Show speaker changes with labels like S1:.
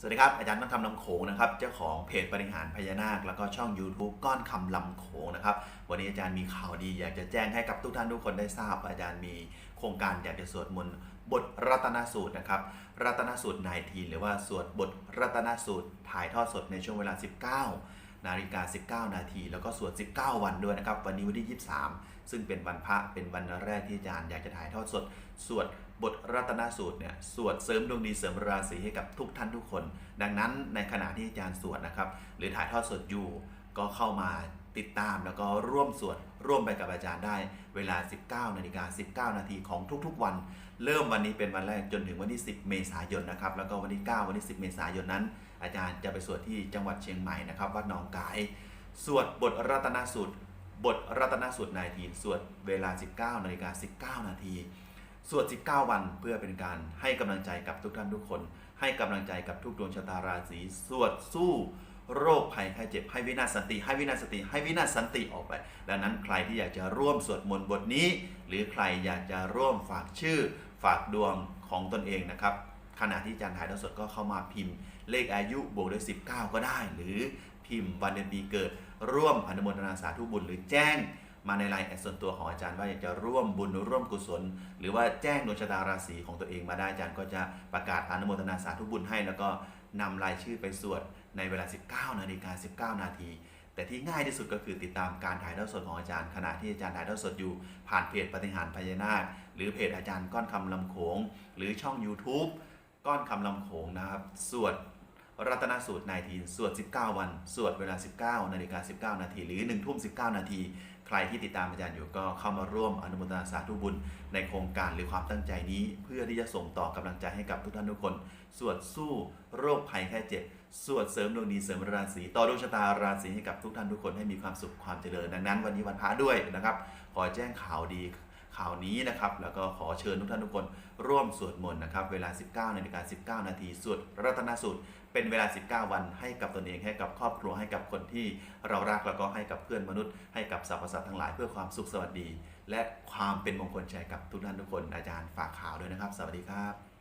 S1: สวัสดีครับ อาจารย์ต้องคำลำโขงนะครับเจ้าของเพจบริหารพญานาค แล้วก็ช่อง YouTube ก้อนคำลำโขงนะครับวันนี้อาจารย์มีข่าวดีอยากจะแจ้งให้กับทุกท่านทุกคนได้ทราบ อาจารย์มีโครงการอยากจะสวดมนต์บทรัตนสูตรนะครับรัตนสูตรนายทีหรือว่าสวดบทรัตนสูตรถ่ายทอดสดในช่วงเวลา 19 นาฬิกา 19 นาที แล้วก็สวด 19 วันด้วยนะครับ วันนี้วันที่ 23 ซึ่งเป็นวันพระเป็นวันแรกที่อาจารย์อยากจะถ่ายทอดสด สวดบทรัตนสูตรเนี่ยสวดเสริมดวงดีเสริมราศีให้กับทุกท่านทุกคน ดังนั้นในขณะที่อาจารย์สวดนะครับ หรือถ่ายทอดสดอยู่ก็เข้ามาติดตามแล้วก็ร่วมสวดร่วมไปกับอาจารย์ได้เวลา 19นาฬิกา19 นาทีของทุกๆวัน เริ่มวันนี้เป็นวันแรกจนถึงวันที่ 10 เมษายนนะครับแล้วก็วันที่ 9 วันที่ 10 เมษายนนั้น อาจารย์จะไปสวดที่จังหวัดเชียงใหม่นะครับวัดหนองกาย สวดบทรัตนสูตร บทรัตนสูตรนายทีสวดเวลา 19นาฬิกา19 นาทีสวด 19 วันเพื่อเป็นการให้กำลังใจกับทุกท่านทุกคน ให้กำลังใจกับทุกดวงชะตาราศีสวดสู้โรคภัยไข้เจ็บให้วินาศสันติ ให้วินาศสันติ ให้วินาศสันติออกไป ดังนั้นใครที่อยากจะร่วมสวดมนต์บทนี้ หรือใครอยากจะร่วมฝากชื่อ ฝากดวงของตนเองนะครับ ขณะที่อาจารย์ถ่ายทอดสดก็เข้ามาพิมพ์ เลขอายุบวกด้วย 19 ก็ได้ หรือพิมพ์วันเดือนปีเกิด ร่วมอนุโมทนาสาธุบุญหรือแจ้งมาในไลน์แอดส่วนตัวของอาจารย์ว่าอยากจะร่วมบุญร่วมกุศล หรือว่าแจ้งดวงชะตาราศีของตัวเองมาได้อาจารย์ก็จะประกาศอนุโมทนาสาธุบุญให้ แล้วก็นำรายชื่อไปสวดในเวลา 19นาฬิกา19 นาที แต่ที่ง่ายที่สุดก็คือติดตามการถ่ายทอดสดของอาจารย์ขณะที่อาจารย์ถ่ายทอดสดอยู่ผ่านเพจปฏิหารพญานาค หรือเพจอาจารย์ก้อนคำลำโขงหรือช่อง YouTube ก้อนคำลำโขงนะครับ สวดรัตนสูตรนายทีสวด 19 วัน สวดเวลา 19 นาฬิกา 19 นาที หรือ 1 ทุ่ม 19 นาที ใครที่ติดตามอาจารย์อยู่ก็เข้ามาร่วมอนุโมทนาสาธุบุญในโครงการหรือความตั้งใจนี้ เพื่อที่จะส่งต่อกำลังใจให้กับทุกท่านทุกคน สวดสู้โรคภัยแค่เจ็บ สวดเสริมดวงดีเสริมราศี ต่อดวงชะตาราศีให้กับทุกท่านทุกคนให้มีความสุขความเจริญ ดังนั้นวันนี้วันพระด้วยนะครับ ขอแจ้งข่าวดี ข่าวนี้นะครับ แล้วก็ขอเชิญทุกท่านทุกคนร่วมสวดมนต์นะครับ เวลา 19นาฬิกา19 นาทีสวดรัตนสูตร เป็นเวลา 19 วันให้กับตนเองให้กับครอบครัวให้กับคนที่เรารักแล้วก็ให้กับเพื่อนมนุษย์ ให้กับสรรพสัตว์ทั้งหลายเพื่อความสุขสวัสดี และความเป็นมงคลใจกับทุกท่านทุกคนอาจารย์ฝากข่าวด้วยนะครับ สวัสดีครับ